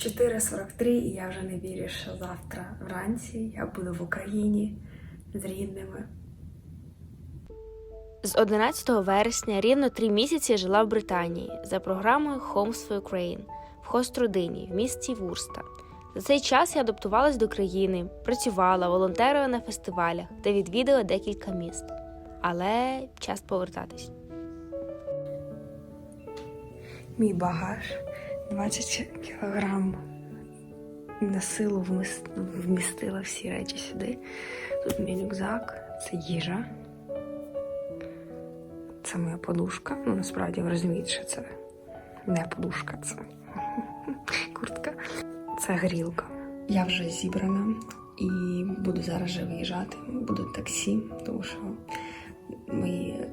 4.43 і я вже не вірю, що завтра вранці я буду в Україні з рідними. З 11 вересня рівно три місяці жила в Британії за програмою Homes for Ukraine в хост-родині в місті Вурста. За цей час я адаптувалась до країни, працювала, волонтерила на фестивалях та відвідала декілька міст. Але час повертатись. Мій багаж 20 кілограм на силу вмістила всі речі сюди. Тут мій рюкзак, це їжа. Це моя подушка. Ну, насправді ви розумієте, що це не подушка, це куртка. Це грілка. Я вже зібрана і буду зараз вже виїжджати. Буду таксі, тому що мої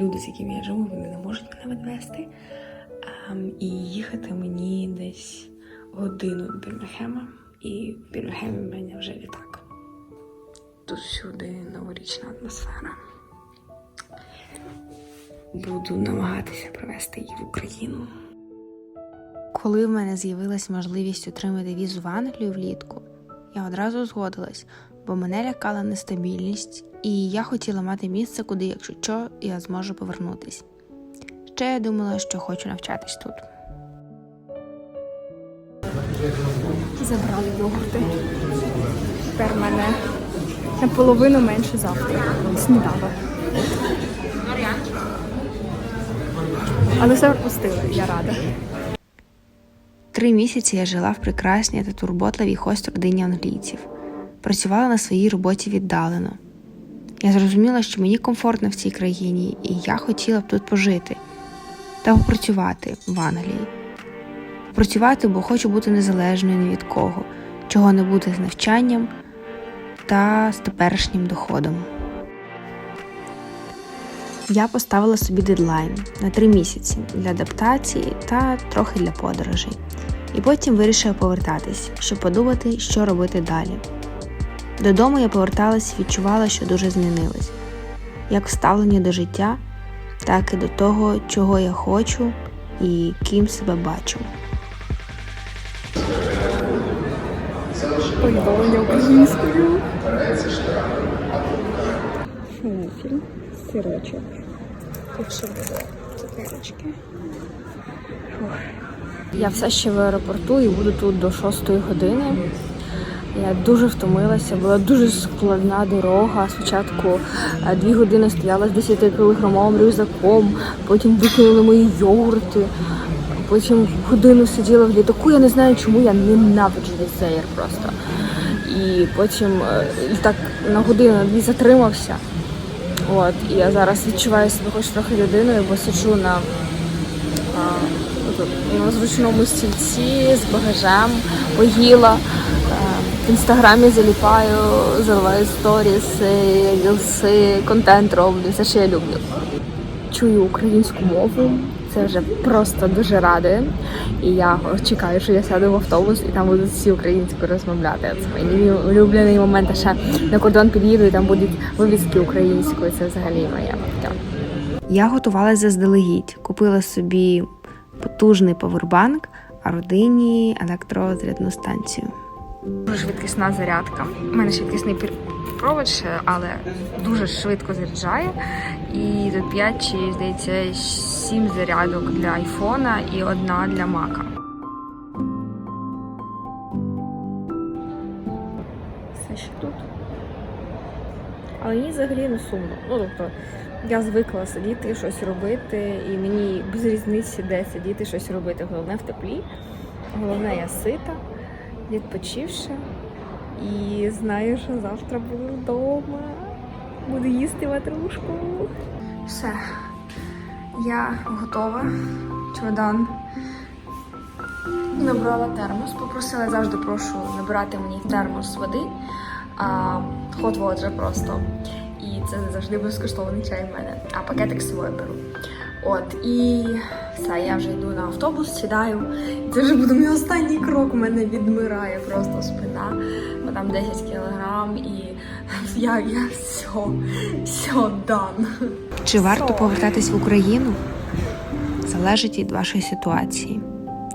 люди, з якими я живу, вони не можуть мене відвести. І їхати мені десь годину до Бірмінгема. І в Бірмінгемі в мене вже літак. Тут всюди новорічна атмосфера. Буду намагатися привезти її в Україну. Коли в мене з'явилась можливість отримати візу в Англію влітку, я одразу згодилась, бо мене лякала нестабільність, і я хотіла мати місце, куди, якщо що, я зможу повернутись. Ще я думала, що хочу навчатись тут. Забрали йогурти. Тепер мене наполовину менше завтра. Сніданок. Але все пропустили, я рада. Три місяці я жила в прекрасній та турботливій хост родині англійців, працювала на своїй роботі віддалено. Я зрозуміла, що мені комфортно в цій країні, і я хотіла б тут пожити та попрацювати в Англії. Попрацювати, бо хочу бути незалежною ні від кого, чого не бути з навчанням та з теперішнім доходом. Я поставила собі дедлайн на три місяці для адаптації та трохи для подорожей. І потім вирішила повертатись, щоб подумати, що робити далі. Додому я поверталась і відчувала, що дуже змінилась, як в ставленні до життя, так і до того, чого я хочу і ким себе бачу. Повідомлення українською. Фуфіль, сирочок. Тут ще буде цукерочки. Я все ще в аеропорту і буду тут до 6 години. Я дуже втомилася, була дуже складна дорога. Спочатку е, дві години стояла з 10-кілограмовим рюкзаком, потім викинули мої йогурти, потім годину сиділа в літаку. Я не знаю, чому я ненавиджу весь просто. І потім е, літак на годину дві затримався. От, і я зараз відчуваю себе хоч трохи людиною, бо сиджу на, а, на зручному стільці з багажем, поїла. Е, інстаграмі заліпаю, заливаю сторіси, рілси, контент роблю, все, що я люблю. Чую українську мову, це вже просто дуже радує. І я чекаю, що я сяду в автобус і там будуть всі українською розмовляти. Це мій улюблений момент. А ще на кордон під'їду і там будуть вивіски українською. Це взагалі моє. Я готувалася заздалегідь, купила собі потужний павербанк, а родині електрозрядну станцію. Дуже швидкісна зарядка. У мене швидкісний провод але дуже швидко заряджає. І тут 5 чи, здається, 7 зарядок для айфона і одна для мака. Все ще тут. Але мені взагалі не сумно. Ну, тобто, я звикла сидіти, щось робити, і мені без різниці, де сидіти, щось робити. Головне в теплі. Головне, я сита, відпочивши. І знаю, що завтра буду вдома. Буду їсти ватрушку. Все, я готова. Чемодан. Набрала термос. Попросила я завжди прошу набирати мені термос води. А hot water просто. І це завжди безкоштовний чай в мене. А пакетик з собою беру. От, і все, я вже йду на автобус, сідаю. І це вже буде мій останній крок. У мене відмирає просто спина. Бо там 10 кілограм і я, я все, все дан. Чи варто повертатись в Україну? Залежить від вашої ситуації.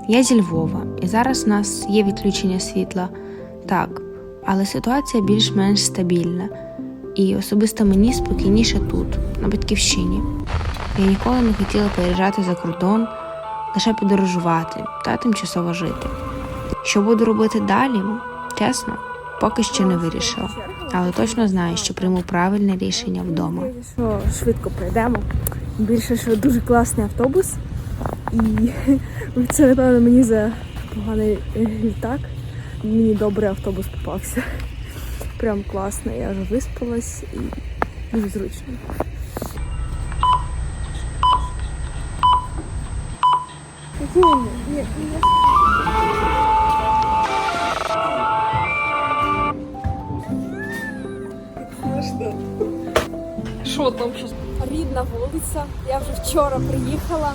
Я зі Львова, і зараз у нас є відключення світла. Так, але ситуація більш-менш стабільна. І особисто мені спокійніше тут, на батьківщині. Я ніколи не хотіла переїжджати за кордон, лише подорожувати та тимчасово жити. Що буду робити далі? Чесно, поки ще не вирішила, але точно знаю, що прийму правильне рішення вдома. Що швидко пройдемо. Більше, що дуже класний автобус. І це, напевно, мені за поганий е, літак. Мені добрий автобус попався. Прям класно, я вже виспалась і дуже зручно. Що там? Рідна вулиця. Я вже вчора приїхала.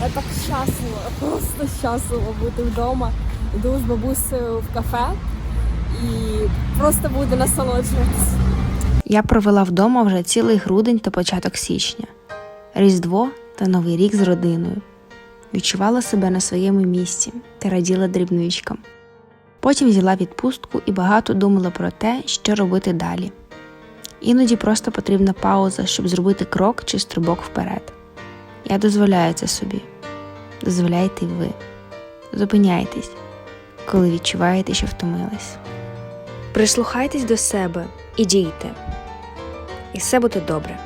Я так щаслива, просто щаслива бути вдома. Йду з бабусею в кафе і просто буду насолоджуватися. Я провела вдома вже цілий грудень та початок січня, Різдво та Новий рік з родиною. Відчувала себе на своєму місці та раділа дрібничкам. Потім взяла відпустку і багато думала про те, що робити далі. Іноді просто потрібна пауза, щоб зробити крок чи стрибок вперед. Я дозволяю це собі. Дозволяйте й ви. Зупиняйтесь, коли відчуваєте, що втомились. Прислухайтесь до себе і дійте. І все буде добре.